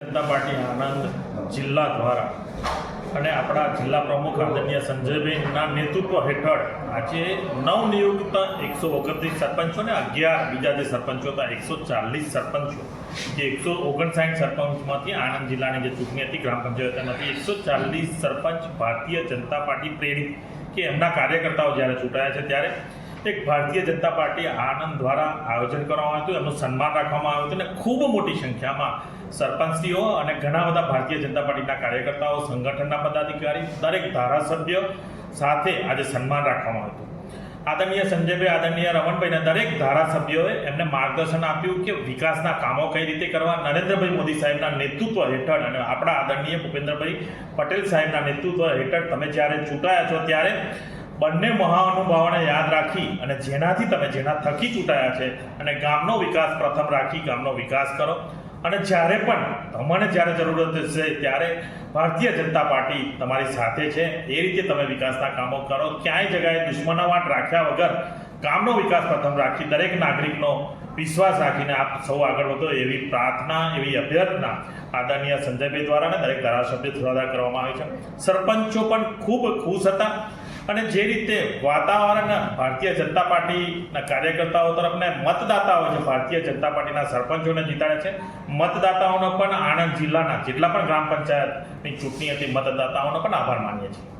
જનતા party Anand જિલ્લા દ્વારા અને આપણા જિલ્લા પ્રમુખ આદરણીય સંજયભાઈના નેતૃત્વ હેઠળ આજે નવનિયુક્ત એકસો ઓગણત્રીસ સરપંચો ને અગિયાર બીજા જે સરપંચો હતા, એકસો ચાલીસ સરપંચો, જે એકસો ઓગણસાઠ સરપંચમાંથી આણંદ જિલ્લાની જે ચૂંટણી હતી, ગ્રામ પંચાયત એમાંથી એકસો ચાલીસ સરપંચ ભારતીય જનતા પાર્ટી પ્રેરિત કે એમના કાર્યકર્તાઓ જ્યારે ચૂંટાયા છે ત્યારે એક ભારતીય જનતા પાર્ટી આનંદ દ્વારા આયોજન કરવામાં આવ્યું એમનું સન્માન રાખવામાં આવ્યું હતું અને ખૂબ મોટી સંખ્યામાં સરપંચશ્રીઓ અને ઘણા બધા ભારતીય જનતા પાર્ટીના કાર્યકર્તાઓ, સંગઠનના પદાધિકારી, દરેક ધારાસભ્ય સાથે આજે સન્માન રાખવામાં આવ્યું આદરણીય સંજયભાઈ, આદરણીય રમણભાઈના દરેક ધારાસભ્યોએ એમને માર્ગદર્શન આપ્યું કે વિકાસના કામો કઈ રીતે કરવા. નરેન્દ્રભાઈ મોદી સાહેબના નેતૃત્વ હેઠળ અને આપણા આદરણીય ભૂપેન્દ્રભાઈ પટેલ સાહેબના નેતૃત્વ હેઠળ તમે જ્યારે ચૂંટાયા છો ત્યારે બંને મહાનુભાવોને યાદ રાખી અને જેનાથી તમે જેના થકી ચૂંટાયા છે અને ગામનો વિકાસ પ્રથમ રાખી, ગામનો વિકાસ કરો. અને જ્યારે પણ તમને જ્યારે જરૂરત હશે ત્યારે ભારતીય જનતા પાર્ટી તમારી સાથે છે. એ રીતે તમે વિકાસના કામો કરો. ક્યાંય જગાએ દુશ્મનાવાટ રાખ્યા વગર ગામનો વિકાસ પ્રથમ રાખી, દરેક નાગરિકનો વિશ્વાસ રાખીને આપ સૌ આગળ વધો એવી પ્રાર્થના, એવી અભ્યર્થના આદરણીય સંજયભાઈ દ્વારા અને દરેક ધારાસભ્ય દ્વારા કરવામાં આવી છે. સરપંચો પણ ખૂબ ખુશ હતા. અને જે રીતે વાતાવરણ ભારતીય જનતા પાર્ટીના કાર્યકર્તાઓ તરફને મતદાતાઓ જે ભારતીય જનતા પાર્ટીના સરપંચોને જીતાડે છે, મતદાતાઓનો પણ આણંદ જિલ્લાના જેટલા પણ ગ્રામ પંચાયતની ચૂંટણી હતી, મતદાતાઓનો પણ આભાર માનીએ છીએ.